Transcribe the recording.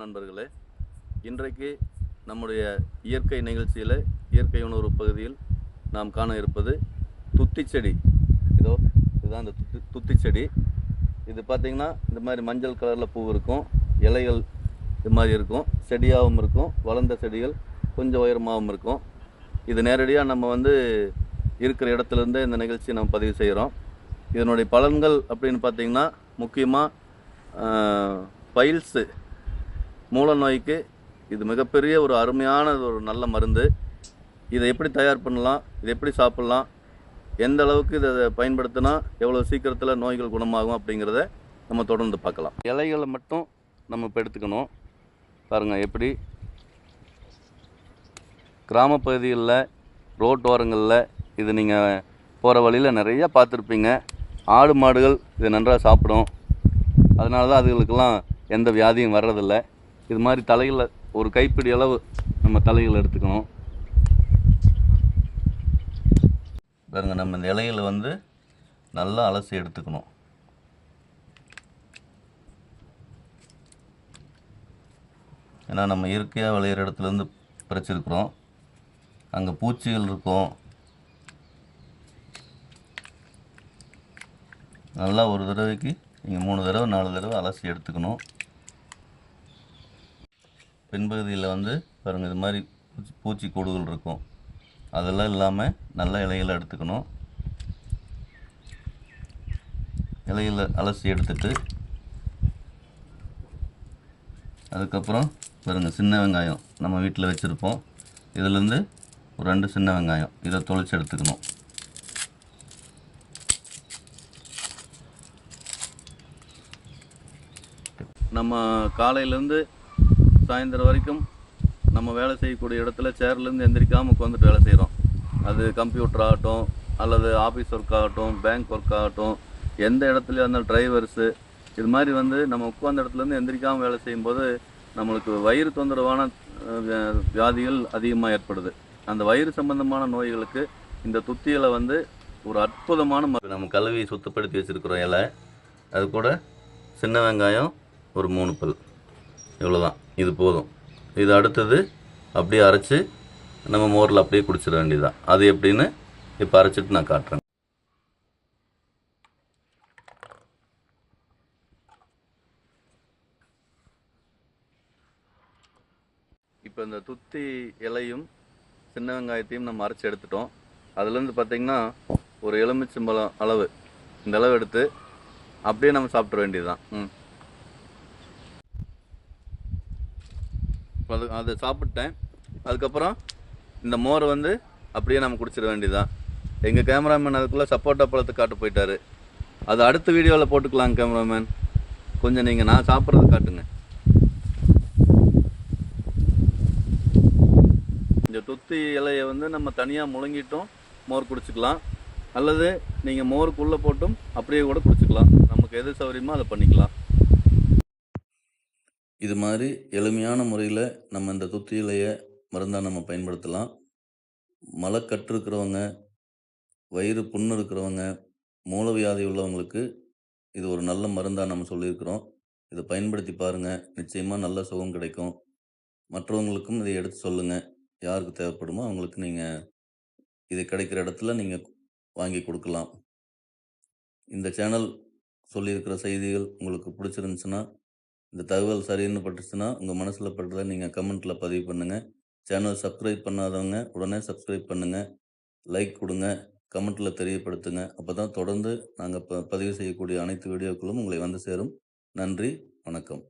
நண்பர்களே இன்றைக்கு நம்முடைய இயற்கை நிகழ்ச்சியில் இயற்கை உணர்வு பகுதியில் நாம் காண இருப்பது துத்திச்செடி இதோ இதுதான் அந்த துத்தி துத்திச்செடி இது பார்த்திங்கன்னா இந்த மாதிரி மஞ்சள் கலரில் பூ இருக்கும் இலைகள் இது மாதிரி இருக்கும் செடியாகவும் இருக்கும் வளர்ந்த செடிகள் கொஞ்சம் உயரமாகவும் இருக்கும். இது நேரடியாக நம்ம வந்து இருக்கிற இடத்துலேருந்தே இந்த நிகழ்ச்சியை நம்ம பதிவு செய்கிறோம். இதனுடைய பலன்கள் அப்படின்னு பார்த்தீங்கன்னா முக்கியமாக பைல்ஸு. மூல நோய்க்கு இது மிகப்பெரிய ஒரு அருமையான ஒரு நல்ல மருந்து. இதை எப்படி தயார் பண்ணலாம் இதை எப்படி சாப்பிட்லாம் எந்த அளவுக்கு இதை பயன்படுத்தினா எவ்வளோ சீக்கிரத்தில் நோய்கள் குணமாகும் அப்படிங்கிறத நம்ம தொடர்ந்து பார்க்கலாம். இலைகளை மட்டும் நம்ம இப்போ எடுத்துக்கணும். பாருங்கள் எப்படி? கிராமப்பகுதிகளில் ரோட்டோரங்களில் இது நீங்கள் போகிற வழியில் நிறையா பார்த்துருப்பீங்க. ஆடு மாடுகள் இது நன்றாக சாப்பிடும். அதனால தான் அதுகளுக்கெல்லாம் எந்த வியாதியும் வர்றதில்ல. இது மாதிரி தலையில் ஒரு கைப்பிடி அளவு நம்ம தலையில் எடுத்துக்கணும். பாருங்க நம்ம இந்த இலையில் வந்து நல்லா அலசி எடுத்துக்கணும். ஏன்னா நம்ம இயற்கையாக விளையிற இடத்துலேருந்து பறிச்சிருக்கிறோம். அங்கே பூச்சிகள் இருக்கும். நல்லா ஒரு தடவைக்கு நீங்கள் மூணு தடவை நாலு தடவை அலசி எடுத்துக்கணும். பின்பகுதியில் வந்து பாருங்கள் இது மாதிரி பூச்சி பூச்சி கூடுகள் இருக்கும். அதெல்லாம் இல்லாமல் நல்ல இலைகளை எடுத்துக்கணும். இலைகளை அலசி எடுத்துட்டு அதுக்கப்புறம் பாருங்கள் சின்ன வெங்காயம் நம்ம வீட்டில் வச்சுருப்போம். இதுலேருந்து ஒரு ரெண்டு சின்ன வெங்காயம் இதை தொளிச்சு எடுத்துக்கணும். நம்ம காலையிலேருந்து சாயந்தரம் வரைக்கும் நம்ம வேலை செய்யக்கூடிய இடத்துல சேர்லேருந்து எந்திரிக்காமல் உட்காந்துட்டு வேலை செய்கிறோம் அது கம்ப்யூட்டர் ஆகட்டும் அல்லது ஆஃபீஸ் ஒர்க் ஆகட்டும் பேங்க் ஒர்க் ஆகட்டும் எந்த இடத்துலையும் இருந்தாலும் டிரைவர்ஸு இது மாதிரி வந்து நம்ம உட்காந்த இடத்துலேருந்து எந்திரிக்காமல் வேலை செய்யும்போது நம்மளுக்கு வயிறு தொந்தரவான வியா- வியாதிகள் அதிகமாக ஏற்படுது. அந்த வயிறு சம்பந்தமான நோய்களுக்கு இந்த துத்தியில் வந்து ஒரு அற்புதமான மருந்து நம்ம கழுவி சுத்தப்படுத்தி வச்சுருக்கிறோம் இலை. அது கூட சின்ன வெங்காயம் ஒரு மூணு பல். இவ்வளோதான் இது போதும். இது அடுத்தது அப்படியே அரைச்சி நம்ம மோரில் அப்படியே குடிச்சிட வேண்டியதுதான். அது எப்படின்னு இப்போ அரைச்சிட்டு நான் காட்டுறேன். இப்போ இந்த துத்தி இலையும் சின்ன வெங்காயத்தையும் நம்ம அரைச்சி எடுத்துட்டோம். அதுலேருந்து பார்த்தீங்கன்னா ஒரு எலுமிச்சம்பழம் அளவு. இந்த அளவு எடுத்து அப்படியே நம்ம சாப்பிட வேண்டியதுதான். ம். அது அதை சாப்பிட்டேன். அதுக்கப்புறம் இந்த மோரை வந்து அப்படியே நம்ம குடிச்சிட வேண்டியதான் எங்கள் கேமராமேன் அதுக்குள்ளே சப்போட்டா பழத்தை காட்ட போயிட்டாரு. அது அடுத்த வீடியோவில் போட்டுக்கலாம் கேமராமேன் கொஞ்சம் நீங்கள் நான் சாப்பிட்றது காட்டுங்க. இந்த துத்தி இலையை வந்து நம்ம தனியாக முழுங்கிட்டும். மோர் குடிச்சிக்கலாம். அல்லது நீங்கள் மோருக்குள்ளே போட்டும் அப்படியே கூட குடிச்சிக்கலாம். நமக்கு எது சௌகரியமோ அதை பண்ணிக்கலாம். இது மாதிரி எளிமையான முறையில் நம்ம இந்த துத்தி இலையை மருந்தாக நம்ம பயன்படுத்தலாம். மலக்கட்டு இருக்கிறவங்க வயிறு புண்ணு இருக்கிறவங்க மூலவியாதி உள்ளவங்களுக்கு இது ஒரு நல்ல மருந்தாக நம்ம சொல்லியிருக்கிறோம். இதை பயன்படுத்தி பாருங்கள் நிச்சயமாக நல்ல சுகம் கிடைக்கும். மற்றவங்களுக்கும் இதை எடுத்து சொல்லுங்கள் யாருக்கு தேவைப்படுமோ அவங்களுக்கு நீங்கள் இது கிடைக்கிற இடத்துல நீங்கள் வாங்கி கொடுக்கலாம். இந்த சேனல் சொல்லியிருக்கிற செய்திகள் உங்களுக்கு பிடிச்சிருந்துச்சுன்னா இந்த தகவல் சரின்னு பட்டுச்சுன்னா உங்கள் மனசில் பட்டதை நீங்கள் கமெண்ட்டில் பதிவு பண்ணுங்கள் சேனல் சப்ஸ்கிரைப் பண்ணாதவங்க உடனே சப்ஸ்கிரைப் பண்ணுங்கள் லைக் கொடுங்க. கமெண்ட்டில் தெரியப்படுத்துங்க. அப்போ தான் தொடர்ந்து நாங்கள் ப பதிவு செய்யக்கூடிய அனைத்து வீடியோக்களும் உங்களை வந்து சேரும். நன்றி. வணக்கம்.